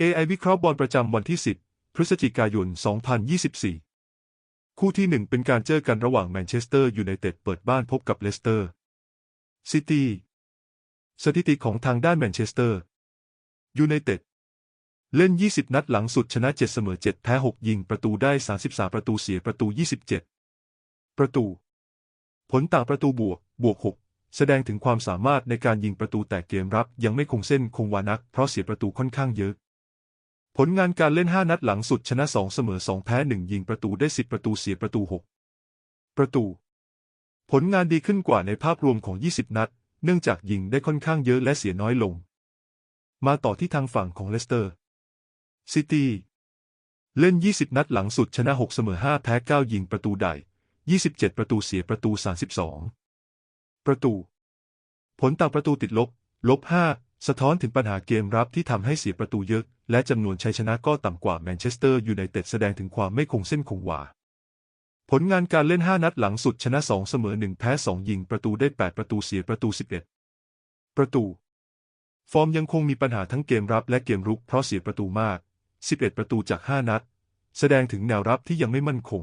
AI วิเคราะห์บอลประจำวันที่ 10 พฤศจิกายน 2024 คู่ที่ 1 เป็นการเจอกันระหว่างแมนเชสเตอร์ยูไนเต็ดเปิดบ้านพบกับเลสเตอร์ซิตี้สถิติของทางด้านแมนเชสเตอร์ยูไนเต็ดเล่น 20 นัดหลังสุดชนะ 7 เสมอ 7 แพ้ 6 ยิงประตูได้ 33 ประตูเสียประตู 27 ประตู ผลต่างประตูบวก บวก 6 แสดงถึงความสามารถในการยิงประตูแต่เกมรับยังไม่คงเส้นคงวานักเพราะเสียประตูค่อนข้างเยอะ ผลงานการเล่น 5 นัดหลังสุดชนะ 2 เสมอ 2 แพ้ 1 ยิงประตูได้ 10 ประตูเสียประตู 6 ประตู ผลงานดีขึ้นกว่าในภาพรวมของ 20 นัด เนื่องจากยิงได้ค่อนข้างเยอะและเสียน้อยลง มาต่อที่ทางฝั่งของเลสเตอร์ ซิตี้ เล่น 20 นัดหลังสุดชนะ 6 เสมอ 5 แพ้ 9 ยิงประตูได้ 27 ประตูเสียประตู 32 ประตู ผลต่างประตูติดลบ ลบ 5 สะท้อนถึงปัญหาเกมรับที่ทำให้เสียประตูเยอะ และจำนวนชัยชนะก็ต่ำกว่าแมนเชสเตอร์ยูไนเต็ดแสดงถึงความไม่คงเส้นคงวา ผลงานการเล่น 5 นัดหลังสุดชนะ 2 เสมอ 1 แพ้ 2 ยิงประตูได้ 8 ประตูเสียประตู 11 ประตู ฟอร์มยังคงมีปัญหาทั้งเกมรับและเกมรุกเพราะเสียประตูมาก 11 ประตูจาก 5 นัด แสดงถึงแนวรับที่ยังไม่มั่นคง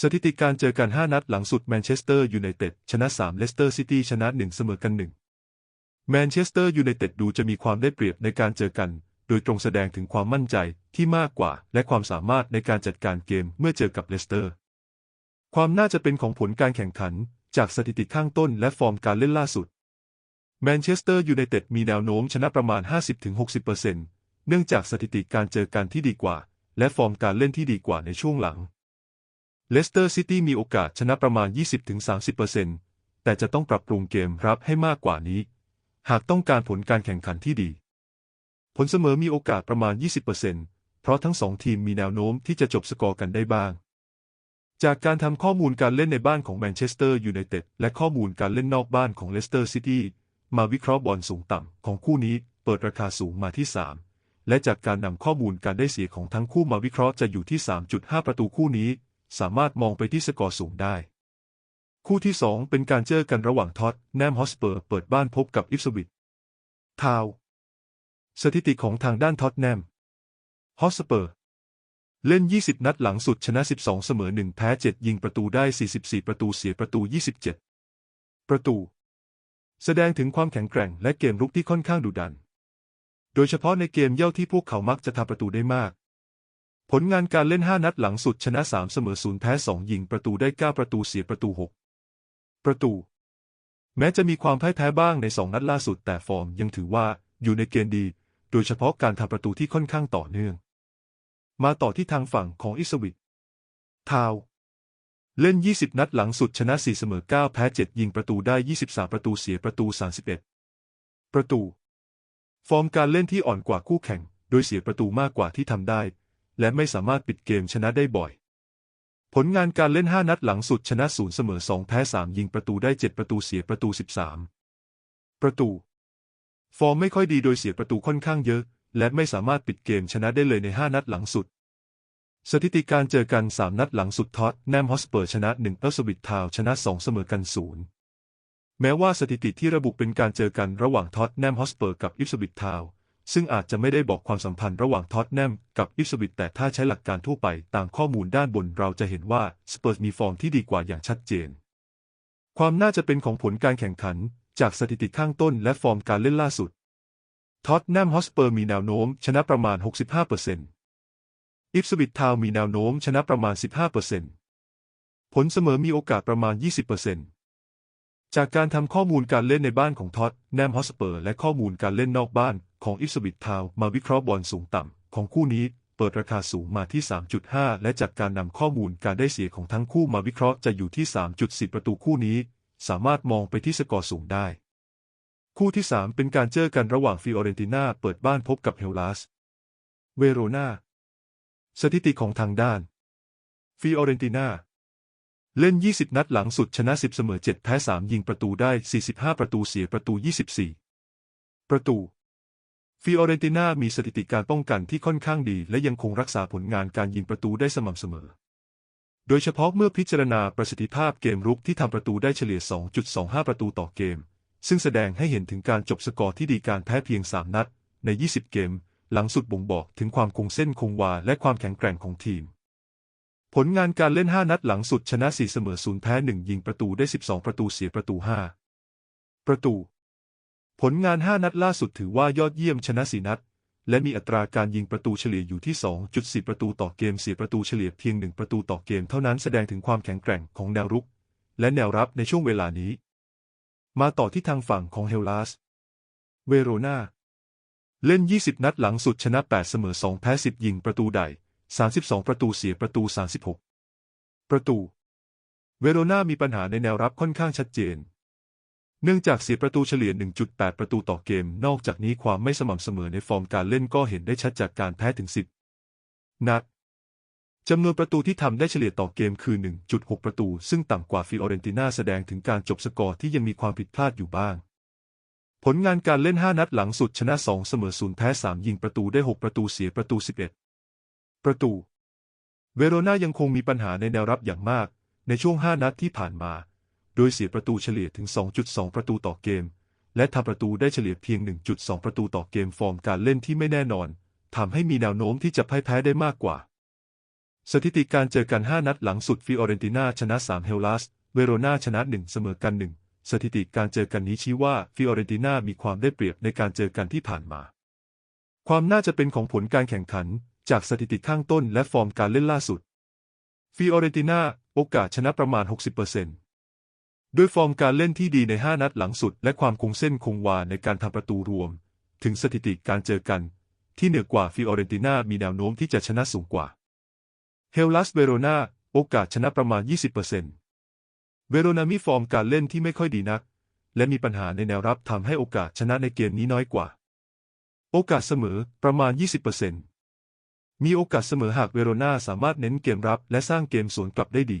สถิติการเจอกัน 5 นัดหลังสุดแมนเชสเตอร์ยูไนเต็ดชนะ 3 เลสเตอร์ซิตี้ชนะ 1 เสมอกัน 1แมนเชสเตอร์ยูไนเต็ดดูจะมีความได้เปรียบในการเจอกัน โดยตรงแสดงถึงความมั่นใจที่มากกว่า และความสามารถในการจัดการเกมเมื่อเจอกับเลสเตอร์ ความน่าจะเป็นของผลการแข่งขัน จากสถิติข้างต้นและฟอร์มการเล่นล่าสุด แมนเชสเตอร์ยูไนเต็ดมีแนวโน้มชนะประมาณ 50-60%เนื่องจากสถิติการเจอกันที่ดีกว่า และฟอร์มการเล่นที่ดีกว่าในช่วงหลัง เลสเตอร์ซิตี้มีโอกาสชนะประมาณ 20-30%แต่จะต้องปรับปรุงเกมรับให้มากกว่านี้ หากต้องการผลการแข่งขันที่ดี ผลเสมอมีโอกาสประมาณ 20%เพราะทั้งสองทีมมีแนวโน้มที่จะจบสกอร์กันได้บ้าง จากการทำข้อมูลการเล่นในบ้านของแมนเชสเตอร์ยูไนเต็ดและข้อมูลการเล่นนอกบ้านของเลสเตอร์ซิตี้มาวิเคราะห์บอลสูงต่ำของคู่นี้เปิดราคาสูงมาที่ 3 และจากการนำข้อมูลการได้เสียของทั้งคู่มาวิเคราะห์จะอยู่ที่ 3.5 ประตูคู่นี้ สามารถมองไปที่สกอร์สูงได้ คู่ที่ 2 เป็นการเจอกันระหว่างท็อตแนมฮอสเปอร์เปิดบ้านพบกับอิฟสวิตทาว สถิติของทางด้านท็อตแนมฮอสเปอร์ เล่น 20 นัดหลังสุดชนะ 12 เสมอ 1 แพ้ 7 ยิงประตูได้ 44 ประตูเสียประตู 27 ประตู แสดงถึงความแข็งแกร่งและเกมรุกที่ค่อนข้างดุดัน โดยเฉพาะในเกมเย่าที่พวกเขามักจะทำประตูได้มาก ผลงานการเล่น 5 นัดหลังสุดชนะ 3 เสมอ 0 แพ้ 2 ยิงประตูได้ 9 ประตูเสียประตู 6 ประตู แม้จะมีความพ่ายแพ้บ้างใน 2 นัดล่าสุดแต่ฟอร์มยังถือว่าอยู่ในเกณฑ์ดี โดยเฉพาะการทำประตูที่ค่อนข้างต่อเนื่อง มาต่อที่ทางฝั่งของอิสวิตทาว เล่น 20 นัดหลังสุดชนะ 4 เสมอ 9 แพ้ 7 ยิงประตูได้ 23 ประตูเสียประตู 31 ประตู ฟอร์มการเล่นที่อ่อนกว่าคู่แข่ง โดยเสียประตูมากกว่าที่ทำได้ และไม่สามารถปิดเกมชนะได้บ่อย ผลงานการเล่น 5 นัดหลังสุดชนะ 0 เสมอ 2 แพ้ 3 ยิงประตูได้ 7 ประตูเสียประตู 13 ประตู ฟอร์มไม่ค่อยดีโดยเสียประตูค่อนข้างเยอะ และไม่สามารถปิดเกมชนะได้เลยใน 5 นัดหลังสุด สถิติการเจอกัน 3 นัดหลังสุดท็อตแนมฮอสเปอร์ชนะ1เอลสวิตทาวชนะ 2 เสมอกัน 0 แม้ว่าสถิติที่ระบุเป็นการเจอกันระหว่างท็อตแนมฮอสเปอร์กับอิฟสวิตทาวซึ่งอาจจะไม่ได้บอกความสัมพันธ์ระหว่างท็อตแนมกับอิฟสวิตแต่ถ้าใช้หลักการทั่วไปตามข้อมูลด้านบนเราจะเห็นว่าสเปอร์มีฟอร์มที่ดีกว่าอย่างชัดเจน ความน่าจะเป็นของผลการแข่งขัน จากสถิติข้างต้นและฟอร์มการเล่นล่าสุด ท็อตแนมฮอสเปอร์มีแนวโน้มชนะประมาณ 65%อิฟสวิตทาวมีแนวโน้มชนะประมาณ 15%ผลเสมอมีโอกาสประมาณ 20%จากการทำข้อมูลการเล่นในบ้านของท็อตแนมฮอสเปอร์และข้อมูลการเล่นนอกบ้านของอิฟสวิตทาวมาวิเคราะห์บอลสูงต่ำของคู่นี้เปิดราคาสูงมาที่ 3.5 และจากการนำข้อมูลการได้เสียของทั้งคู่มาวิเคราะห์จะอยู่ที่3.10ประตูคู่นี้ สามารถมองไปที่สกอร์สูงได้ คู่ที่ 3 เป็นการเจอกันระหว่างฟิออเรนติน่าเปิดบ้านพบกับเฮลลาสเวโรนาสถิติของทางด้าน ฟิออเรนติน่าเล่น 20 นัดหลังสุดชนะ 10 เสมอ 7 แพ้ 3 ยิงประตูได้ 45 ประตูเสียประตู 24 ประตู ฟิออเรนติน่ามีสถิติการป้องกันที่ค่อนข้างดี และยังคงรักษาผลงานการยิงประตูได้สม่ำเสมอ โดยเฉพาะเมื่อพิจารณาประสิทธิภาพเกมรุกที่ทำประตูได้เฉลี่ย 2.25 ประตูต่อเกม ซึ่งแสดงให้เห็นถึงการจบสกอร์ที่ดีการแพ้เพียง 3 นัด ใน 20 เกม หลังสุดบ่งบอกถึงความคงเส้นคงวาและความแข็งแกร่งของทีม ผลงานการเล่น 5 นัดหลังสุดชนะ 4 เสมอ 0 แพ้ 1 ยิงประตูได้ 12 ประตูเสียประตู 5 ประตู ผลงาน 5 นัดล่าสุดถือว่ายอดเยี่ยมชนะ 4 นัด และมีอัตราการยิงประตูเฉลี่ยอยู่ที่ 2.4 ประตูต่อเกมเสียประตูเฉลี่ยเพียง 1 ประตูต่อเกมเท่านั้นแสดงถึงความแข็งแกร่งของแนวรุก และแนวรับในช่วงเวลานี้ มาต่อที่ทางฝั่งของเฮลลาสเวโรนาเล่น 20 นัดหลังสุดชนะ 8 เสมอ 2 แพ้ 10 ยิงประตูใด 32 ประตูเสียประตู 36 ประตู เวโรนามีปัญหาในแนวรับค่อนข้างชัดเจน เนื่องจากเสียประตูเฉลี่ย 1.8 ประตูต่อเกม นอกจากนี้ความไม่สม่ำเสมอในฟอร์มการเล่นก็เห็นได้ชัดจากการแพ้ถึง 10 นัดจำนวนประตูที่ทำได้เฉลี่ยต่อเกมคือ 1.6 ประตู ซึ่งต่ำกว่าฟิออเรนติน่าแสดงถึงการจบสกอร์ที่ยังมีความผิดพลาดอยู่บ้าง ผลงานการเล่น 5 นัดหลังสุดชนะ 2 เสมอ 0 แพ้ 3 ยิงประตูได้ 6 ประตูเสียประตู 11 ประตู เวโรนายังคงมีปัญหาในแนวรับอย่างมาก ในช่วง 5 นัดที่ผ่านมา ดยเสียประตูเฉลี่ยถึง 2.2 ประตูต่อเกม และทำประตูได้เฉลี่ยเพียง 1.2 ประตูต่อเกมฟอร์มการเล่นที่ไม่แน่นอนทำให้มีแนวโน้มที่จะพ่ายแพ้ได้มากกว่า สถิติการเจอกัน 5 นัดหลังสุดฟิออเรนติน่าชนะ 3 เฮลลัส เวโรนาชนะ 1 เสมอกัน 1 สถิติการเจอกันนี้ชี้ว่าฟิออเรนติน่ามีความได้เปรียบในการเจอกันที่ผ่านมา ความน่าจะเป็นของผลการแข่งขัน จากสถิติข้างต้นและฟอร์มการเล่นล่าสุดฟิออเรนติน่าโอกาสชนะประมาณ 60% ด้วยฟอร์มการเล่นที่ดีใน 5 นัดหลังสุด และความคงเส้นคงวาในการทำประตูรวม ถึงสถิติการเจอกัน ที่เหนือกว่าฟิออเรนติน่ามีแนวโน้มที่จะชนะสูงกว่า เฮลลัสเวโรนาโอกาสชนะประมาณ 20%เวโรนามีฟอร์มการเล่นที่ไม่ค่อยดีนัก และมีปัญหาในแนวรับทำให้โอกาสชนะในเกมนี้น้อยกว่า โอกาสเสมอประมาณ 20%มีโอกาสเสมอหากเวโรนาสามารถเน้นเกมรับและสร้างเกมสวนกลับได้ดี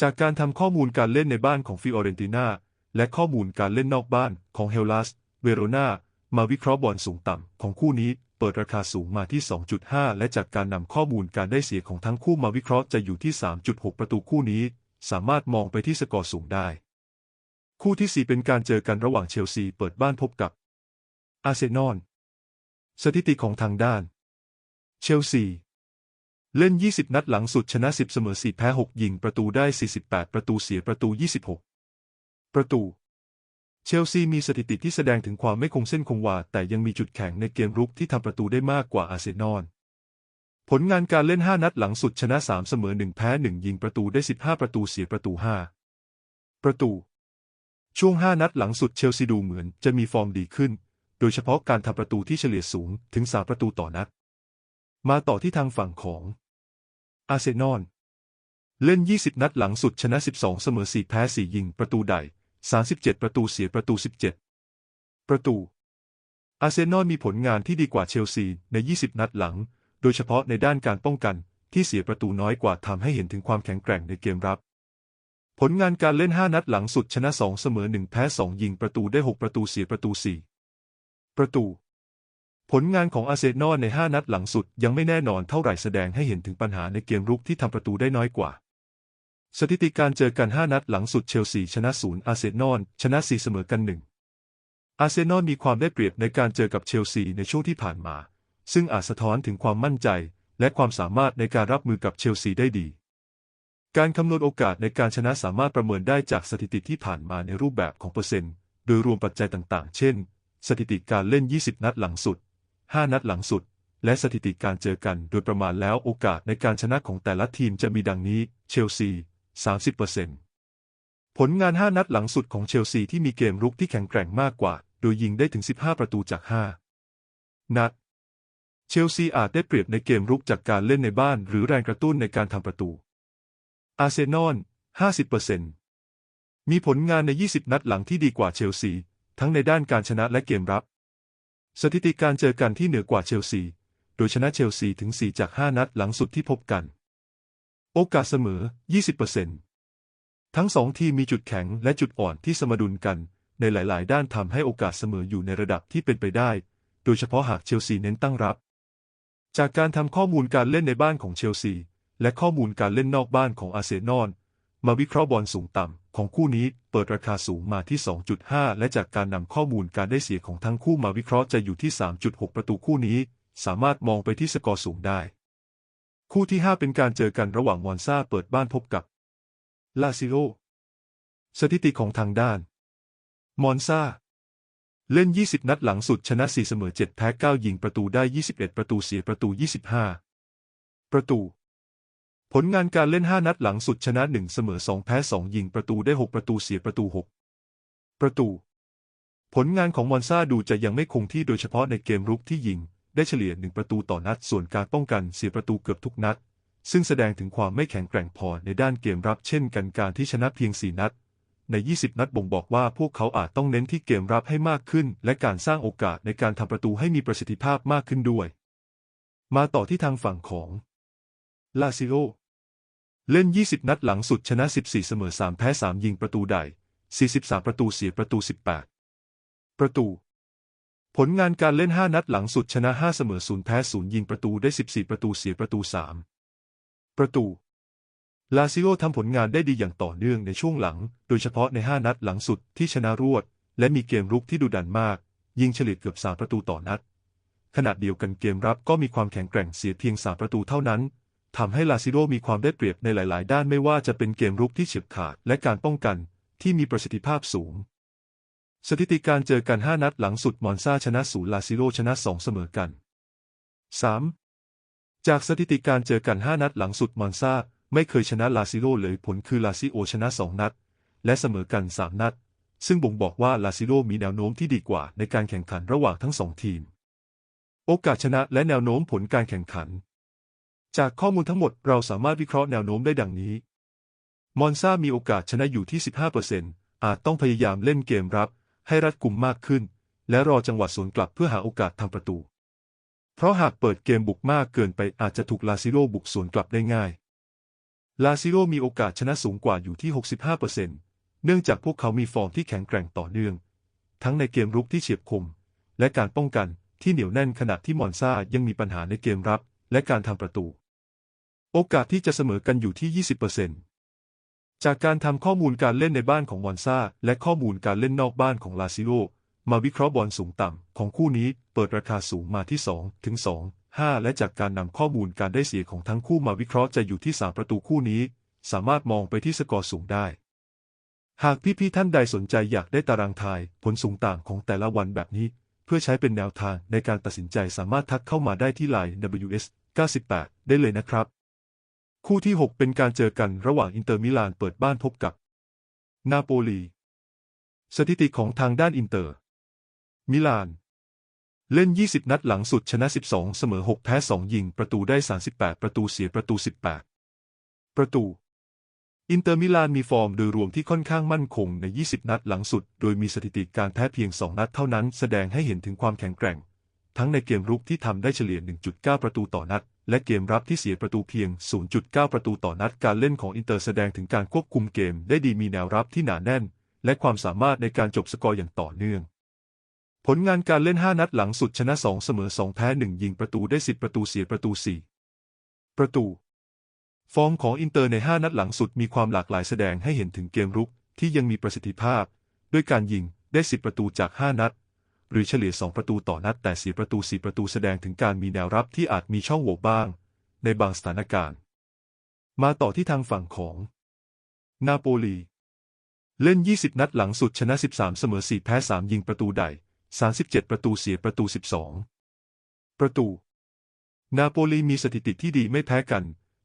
จากการทำข้อมูลการเล่นในบ้านของฟิออเรนติน่าและข้อมูลการเล่นนอกบ้านของเฮลลัสเวโรนามาวิเคราะห์บอลสูงต่ำของคู่นี้เปิดราคาสูงมาที่ 2.5 และจากการนำข้อมูลการได้เสียของทั้งคู่มาวิเคราะห์จะอยู่ที่ 3.6 ประตูคู่นี้ สามารถมองไปที่สกอร์สูงได้ คู่ที่ 4 เป็นการเจอกันระหว่างเชลซีเปิดบ้านพบกับ อาร์เซนอล สถิติของทางด้าน เชลซี เล่น 20 นัดหลังสุดชนะ 10 เสมอ 4 แพ้ 6 ยิงประตูได้ 48 ประตูเสียประตู 26 ประตู เชลซีมีสถิติที่แสดงถึงความไม่คงเส้นคงวา แต่ยังมีจุดแข็งในเกมรุกที่ทำประตูได้มากกว่าอาร์เซนอล ผลงานการเล่น 5 นัดหลังสุดชนะ 3 เสมอ 1 แพ้ 1 ยิงประตูได้ 15 ประตูเสียประตู 5 ประตู ช่วง 5 นัดหลังสุดเชลซีดูเหมือนจะมีฟอร์มดีขึ้น โดยเฉพาะการทำประตูที่เฉลี่ยสูงถึง 3 ประตูต่อนัด มาต่อที่ทางฝั่งของ อาร์เซนอล เล่น 20 นัดหลังสุดชนะ 12 เสมอ 4 แพ้ 4 ยิง ประตูใด37 ประตูเสียประตู 17 ประตู อาร์เซนอลมีผลงานที่ดีกว่าเชลซีใน 20 นัดหลัง โดยเฉพาะในด้านการป้องกันที่เสียประตูน้อยกว่าทำให้เห็นถึงความแข็งแกร่งในเกมรับ ผลงานการเล่น 5 นัดหลังสุดชนะ 2 เสมอ 1 แพ้ 2 ยิงประตูได้ 6 ประตูเสียประตู 4 ประตู ผลงานของอาเซนอลใน 5 นัดหลังสุดยังไม่แน่นอนเท่าไหร่แสดงให้เห็นถึงปัญหาในเกมรุกที่ทำประตูได้น้อยกว่า สถิติการเจอกัน 5 นัดหลังสุดเชลซีชนะ 0 อาร์เซนอลชนะ 4 เสมอกัน 1 อาเซนอลมีความได้เปรียบในการเจอกับเชลซีในช่วงที่ผ่านมา ซึ่งอาจสะท้อนถึงความมั่นใจ และความสามารถในการรับมือกับเชลซีได้ดี การคำนวณโอกาสในการชนะสามารถประเมินได้จากสถิติที่ผ่านมาในรูปแบบของเปอร์เซ็นต์ โดยรวมปัจจัยต่าง ๆ เช่น สถิติการเล่น 20 นัดหลังสุด 5 นัดหลังสุด และสถิติการเจอกันโดยประมาณแล้วโอกาสในการชนะของแต่ละทีมจะมีดังนี้ เชลซี 30%ผลงาน 5 นัดหลังสุดของเชลซีที่มีเกมรุกที่แข็งแกร่งมากกว่า โดยยิงได้ถึง 15 ประตูจาก 5 นัด เชลซีอาจได้เปรียบในเกมรุกจากการเล่นในบ้าน หรือแรงกระตุ้นในการทำประตู อาร์เซนอล 50%มีผลงานใน 20 นัดหลังที่ดีกว่าเชลซี ทั้งในด้านการชนะและเกมรับ สถิติการเจอกันที่เหนือกว่าเชลซี โดยชนะเชลซีถึง 4 จาก 5 นัดหลังสุดที่พบกัน โอกาสเสมอ 20%ทั้งสองทีมมีจุดแข็งและจุดอ่อนที่สมดุลกัน ในหลาย ๆ ด้านทำให้โอกาสเสมออยู่ในระดับที่เป็นไปได้ โดยเฉพาะหากเชลซีเน้นตั้งรับ จากการทำข้อมูลการเล่นในบ้านของเชลซี และข้อมูลการเล่นนอกบ้านของอาร์เซนอล มาวิเคราะห์บอลสูงต่ำของคู่นี้เปิดราคาสูงมาที่ 2.5 และจากการนำข้อมูลการได้เสียของทั้งคู่มาวิเคราะห์จะอยู่ที่ 3.6 ประตูคู่นี้ สามารถมองไปที่สกอร์สูงได้ คู่ที่ 5 เป็นการเจอกันระหว่างมอนซาเปิดบ้านพบกับลาซิโอสถิติของทางด้าน มอนซาเล่น 20 นัดหลังสุดชนะ 4 เสมอ 7 แพ้ 9 ยิงประตูได้ 21 ประตูเสียประตู 25 ประตู ผลงานการเล่น 5 นัดหลังสุดชนะ 1 เสมอ 2 แพ้ 2 ยิงประตูได้ 6 ประตูเสียประตู 6 ประตู ผลงานของมอนซาดูจะยังไม่คงที่โดยเฉพาะในเกมรุกที่ยิง ได้เฉลี่ย 1 ประตูต่อนัด ส่วนการป้องกันเสียประตูเกือบทุกนัด ซึ่งแสดงถึงความไม่แข็งแกร่งพอในด้านเกมรับเช่นกันการที่ชนะเพียง 4 นัด ใน 20 นัดบ่งบอกว่าพวกเขาอาจต้องเน้นที่เกมรับให้มากขึ้น และการสร้างโอกาสในการทำประตูให้มีประสิทธิภาพมากขึ้นด้วย มาต่อที่ทางฝั่งของลาซิโอ เล่น 20 นัดหลังสุดชนะ 14 เสมอ 3 แพ้ 3 ยิงประตูได้ 43 ประตูเสียประตู 18 ประตู ผลงานการเล่น 5 นัดหลังสุดชนะ 5 เสมอ 0 แพ้ 0 ยิงประตูได้ 14 ประตูเสียประตู 3 ประตู ลาซิโอทำผลงานได้ดีอย่างต่อเนื่องในช่วงหลัง โดยเฉพาะใน 5 นัดหลังสุดที่ชนะรวด และมีเกมรุกที่ดุดันมาก ยิงเฉลี่ยเกือบ 3 ประตูต่อนัดขณะเดียวกันเกมรับก็มีความแข็งแกร่งเสียเพียง 3 ประตูเท่านั้น ทำให้ลาซิโอมีความได้เปรียบในหลาย ๆ ด้านไม่ว่าจะเป็นเกมรุกที่เฉียบขาดและการป้องกันที่มีประสิทธิภาพสูง สถิติการเจอกัน 5 นัดหลังสุดมอนซาชนะศูนย์ลาซิโอชนะ 2 เสมอกัน 3. จากสถิติการเจอกัน 5 นัดหลังสุดมอนซาไม่เคยชนะลาซิโอเลยผลคือลาซิโอชนะ 2 นัด และเสมอกัน 3 นัด ซึ่งบ่งบอกว่าลาซิโอมีแนวโน้มที่ดีกว่าในการแข่งขันระหว่างทั้งสองทีม โอกาสชนะและแนวโน้มผลการแข่งขัน จากข้อมูลทั้งหมดเราสามารถวิเคราะห์แนวโน้มได้ดังนี้ มอนซามีโอกาสชนะอยู่ที่ 15%อาจต้องพยายามเล่นเกมรับ ให้รัดกุมมากขึ้น และรอจังหวะสวนกลับเพื่อหาโอกาสทำประตู เพราะหากเปิดเกมบุกมากเกินไปอาจจะถูกลาซิโอบุกสวนกลับได้ง่าย ลาซิโอมีโอกาสชนะสูงกว่าอยู่ที่ 65%เนื่องจากพวกเขามีฟอร์มที่แข็งแกร่งต่อเนื่อง ทั้งในเกมรุกที่เฉียบคม และการป้องกันที่เหนียวแน่นขณะที่มอนซายังมีปัญหาในเกมรับและการทำประตู โอกาสที่จะเสมอกันอยู่ที่ 20%จากการทำข้อมูลการเล่นในบ้านของมอนซาและข้อมูลการเล่นนอกบ้านของลาซิโอมาวิเคราะห์บอลสูงต่ำ ของคู่นี้เปิดราคาสูงมาที่ 2 ถึง 2 5 และจากการนำข้อมูลการได้เสียของทั้งคู่มาวิเคราะห์จะอยู่ที่ 3 ประตูคู่นี้ สามารถมองไปที่สกอร์สูงได้ หากพี่ๆท่านใดสนใจอยากได้ตารางทาย ผลสูงต่างของแต่ละวันแบบนี้ เพื่อใช้เป็นแนวทางในการตัดสินใจสามารถทักเข้ามาได้ที่ไลน์ WS 98ได้เลยนะครับ คู่ที่ 6 เป็นการเจอกันระหว่างอินเตอร์มิลานเปิดบ้านพบกับ นาโปลี สถิติของทางด้านอินเตอร์ มิลาน เล่น 20 นัดหลังสุดชนะ 12 เสมอ 6 แพ้ 2 ยิง ประตูได้ 38 ประตูเสียประตู 18 ประตู อินเตอร์มิลานมีฟอร์มโดยรวมที่ค่อนข้างมั่นคงใน 20 นัดหลังสุด โดยมีสถิติการแพ้เพียง 2 นัดเท่านั้น แสดงให้เห็นถึงความแข็งแกร่ง ทั้งในเกมรุกที่ทำได้เฉลี่ย 1.9 ประตูต่อนัด และเกมรับที่เสียประตูเพียง 0.9 ประตูต่อนัดการเล่นของอินเตอร์แสดงถึงการควบคุมเกมได้ดีมีแนวรับที่หนาแน่น และความสามารถในการจบสกอร์อย่างต่อเนื่อง ผลงานการเล่น 5 นัดหลังสุดชนะ 2 เสมอ 2 แพ้ 1 ยิงประตูได้ 10 ประตูเสียประตู 4 ประตู ฟอร์มของอินเตอร์ใน 5 นัดหลังสุดมีความหลากหลายแสดงให้เห็นถึงเกมรุกที่ยังมีประสิทธิภาพ ด้วยการยิงได้ 10 ประตูจาก 5 นัด หรือเฉลี่ย 2 ประตูต่อนัดแต่เสีประตู 4 ประตูแสดงถึงการมีแนวรับที่อาจมีช่องโหว่บ้าง ในบางสถานการณ์ มาต่อที่ทางฝั่งของนาโปลี เล่น 20 นัดหลังสุดชนะ 13 เสมอ 4 แพ้ 3 ยิงประตูได้37 ประตูเสียประตู 12 ประตู นาโปลีมีสถิติที่ดีไม่แพ้กัน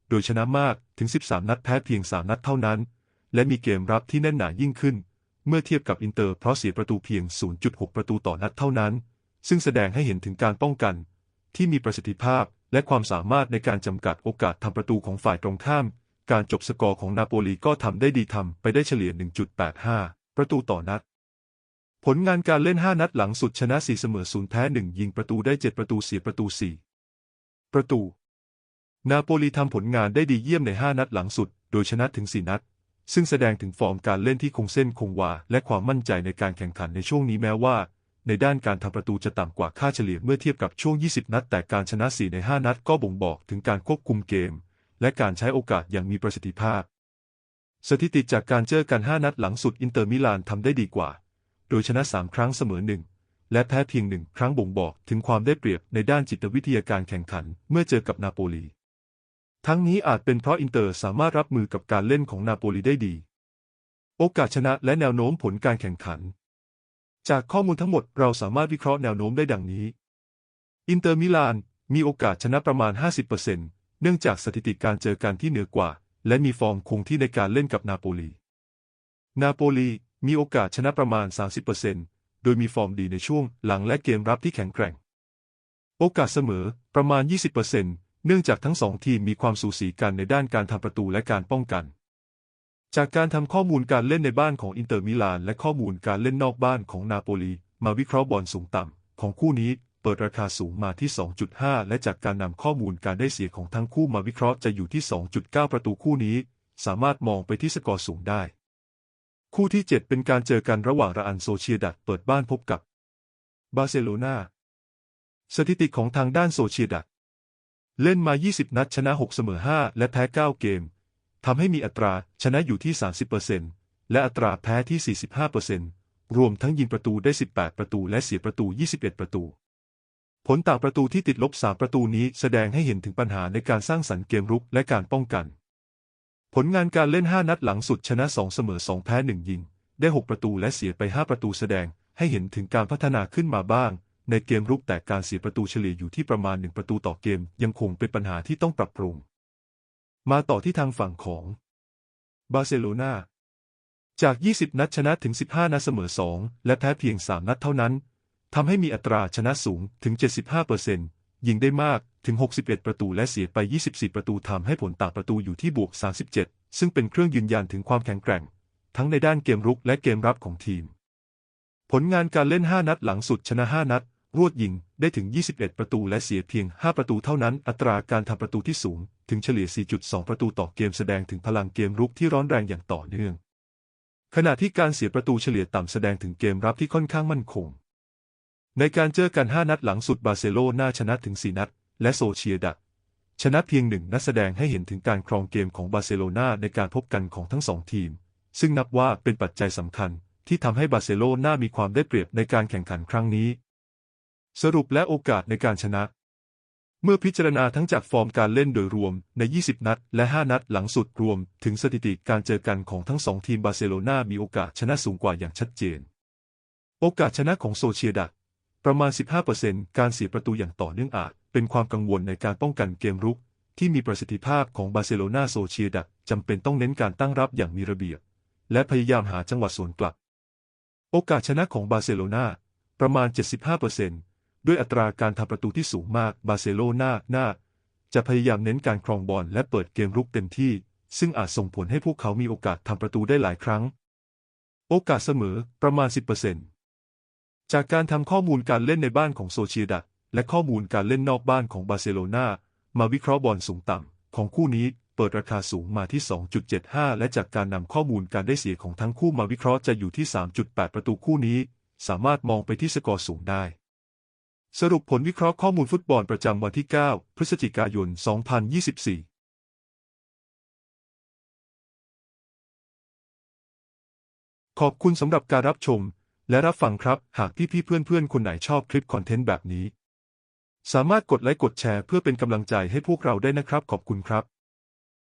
โดยชนะมากถึง 13 นัดแพ้เพียง 3 นัดเท่านั้น และมีเกมรับที่แน่นหนายิ่งขึ้น เมื่อเทียบกับอินเตอร์เพราะเสียประตูเพียง 0.6 ประตูต่อนัดเท่านั้น ซึ่งแสดงให้เห็นถึงการป้องกัน ที่มีประสิทธิภาพและความสามารถในการจำกัดโอกาสทำประตูของฝ่ายตรงข้าม การจบสกอร์ของนาโปลีก็ทำได้ดีทำไปได้เฉลี่ย 1.85 ประตูต่อนัด ผลงานการเล่น 5 นัดหลังสุดชนะ 4 เสมอ 0 แพ้ 1 ยิงประตูได้ 7 ประตูเสียประตู 4 ประตู นาโปลีทำผลงานได้ดีเยี่ยมใน 5 นัดหลังสุด โดยชนะถึง 4 นัด ซึ่งแสดงถึงฟอร์มการเล่นที่คงเส้นคงวา และความมั่นใจในการแข่งขันในช่วงนี้แม้ว่า ในด้านการทำประตูจะต่ำกว่าค่าเฉลี่ยเมื่อเทียบกับช่วง 20 นัด แต่การชนะ 4 ใน 5 นัดก็บ่งบอกถึงการควบคุมเกม และการใช้โอกาสอย่างมีประสิทธิภาพ สถิติจากการเจอกัน 5 นัดหลังสุดอินเตอร์มิลานทำได้ดีกว่า โดยชนะ 3 ครั้งเสมอหนึ่งและแพ้เพียงหนึ่งครั้งบ่งบอกถึงความได้เปรียบในด้านจิตวิทยาการแข่งขันเมื่อเจอกับนาโปลี ทั้งนี้อาจเป็นเพราะอินเตอร์สามารถรับมือกับการเล่นของนาโปลีได้ดี โอกาสชนะและแนวโน้มผลการแข่งขัน จากข้อมูลทั้งหมดเราสามารถวิเคราะห์แนวโน้มได้ดังนี้ อินเตอร์มิลานมีโอกาสชนะประมาณ 50%เนื่องจากสถิติการเจอกันที่เหนือกว่า และมีฟอร์มคงที่ในการเล่นกับนาโปลี นาโปลีมีโอกาสชนะประมาณ 30%โดยมีฟอร์มดีในช่วงหลังและเกมรับที่แข็งแกร่ง โอกาสเสมอประมาณ 20% เนื่องจากทั้งสองทีมมีความสูสีกันในด้านการทำประตูและการป้องกัน จากการทำข้อมูลการเล่นในบ้านของอินเตอร์มิลานและข้อมูลการเล่นนอกบ้านของนาโปลีมาวิเคราะห์บอลสูงต่ำของคู่นี้เปิดราคาสูงมาที่ 2.5 และจากการนำข้อมูลการได้เสียของทั้งคู่มาวิเคราะห์จะอยู่ที่ 2.9 ประตูคู่นี้ สามารถมองไปที่สกอร์สูงได้ คู่ที่ 7 เป็นการเจอกันระหว่างราอันโซเชียดัดเปิดบ้านพบกับบาร์เซโลนาสถิติของทางด้านโซเชียดัด เล่นมา 20 นัดชนะ 6 เสมอ 5 และแพ้ 9 เกม ทำให้มีอัตราชนะอยู่ที่ 30%และอัตราแพ้ที่ 45%รวมทั้งยิงประตูได้ 18 ประตูและเสียประตู 21 ประตู ผลต่างประตูที่ติดลบ 3 ประตูนี้แสดงให้เห็นถึงปัญหาในการสร้างสรรค์เกมรุกและการป้องกัน ผลงานการเล่น 5 นัดหลังสุดชนะ 2 เสมอ 2 แพ้ 1 ยิง ได้ 6 ประตูและเสียไป 5 ประตูแสดงให้เห็นถึงการพัฒนาขึ้นมาบ้าง ในเกมรุกแต่การเสียประตูเฉลี่ยอยู่ที่ประมาณ 1 ประตูต่อเกมยังคงเป็นปัญหาที่ต้องปรับปรุง มาต่อที่ทางฝั่งของบาร์เซโลนาจาก 20 นัดชนะถึง 15 นัดเสมอ 2 และแพ้เพียง 3 นัดเท่านั้นทำให้มีอัตราชนะสูงถึง 75%ยิงได้มากถึง 61 ประตูและเสียไป 24 ประตูทำให้ผลต่างประตูอยู่ที่บวก 37 ซึ่งเป็นเครื่องยืนยันถึงความแข็งแกร่ง ทั้งในด้านเกมรุกและเกมรับของทีม ผลงานการเล่น 5 นัดหลังสุดชนะ 5 นัด รวดยิงได้ถึง 21 ประตูและเสียเพียง 5 ประตูเท่านั้น อัตราการทำประตูที่สูง ถึงเฉลี่ย 4.2 ประตูต่อเกมแสดงถึงพลังเกมรุกที่ร้อนแรงอย่างต่อเนื่อง ขณะที่การเสียประตูเฉลี่ยต่ำแสดงถึงเกมรับที่ค่อนข้างมั่นคง ในการเจอกัน 5 นัดหลังสุดบาร์เซโลนาชนะถึง 4 นัด และโซเชียดัดชนะเพียงหนึ่งนัดแสดงให้เห็นถึงการครองเกมของบาร์เซโลนาในการพบกันของทั้งสองทีม ซึ่งนับว่าเป็นปัจจัยสำคัญที่ทำให้บาร์เซโลนามีความได้เปรียบในการแข่งขันครั้งนี้ สรุปและโอกาสในการชนะ เมื่อพิจารณาทั้งจากฟอร์มการเล่นโดยรวมใน 20 นัด และ 5 นัดหลังสุดรวม ถึงสถิติการเจอกันของทั้งสองทีมบาร์เซโลนามีโอกาสชนะสูงกว่าอย่างชัดเจน โอกาสชนะของโซเชียดัดประมาณ 15%การเสียประตูอย่างต่อเนื่องอาจ เป็นความกังวลในการป้องกันเกมรุก ที่มีประสิทธิภาพของบาร์เซโลนาโซเชียดัดจำเป็นต้องเน้นการตั้งรับอย่างมีระเบียบ และพยายามหาจังหวะสวนกลับ โอกาสชนะของบาร์เซโลนาประมาณ 75% ด้วยอัตราการทำประตูที่สูงมากบาร์เซโลนาน่าจะพยายามเน้นการครองบอลและเปิดเกมรุกเต็มที่ ซึ่งอาจส่งผลให้พวกเขามีโอกาสทำประตูได้หลายครั้ง โอกาสเสมอประมาณ 10%จากการทำข้อมูลการเล่นในบ้านของโซเชียดัดและข้อมูลการเล่นนอกบ้านของบาร์เซโลนามาวิเคราะห์บอลสูงต่ำของคู่นี้เปิดราคาสูงมาที่ 2.75 และจากการนำข้อมูลการได้เสียของทั้งคู่มาวิเคราะห์จะอยู่ที่ 3.8 ประตูคู่นี้ สามารถมองไปที่สกอร์สูงได้ สรุปผลวิเคราะห์ข้อมูลฟุตบอลประจำวันที่ 9 พฤศจิกายน 2024ขอบคุณสำหรับการรับชม และรับฟังครับ หากพี่ๆเพื่อนๆคนไหนชอบคลิปคอนเทนต์แบบนี้ สามารถกดไลค์กดแชร์เพื่อเป็นกำลังใจให้พวกเราได้นะครับ ขอบคุณครับ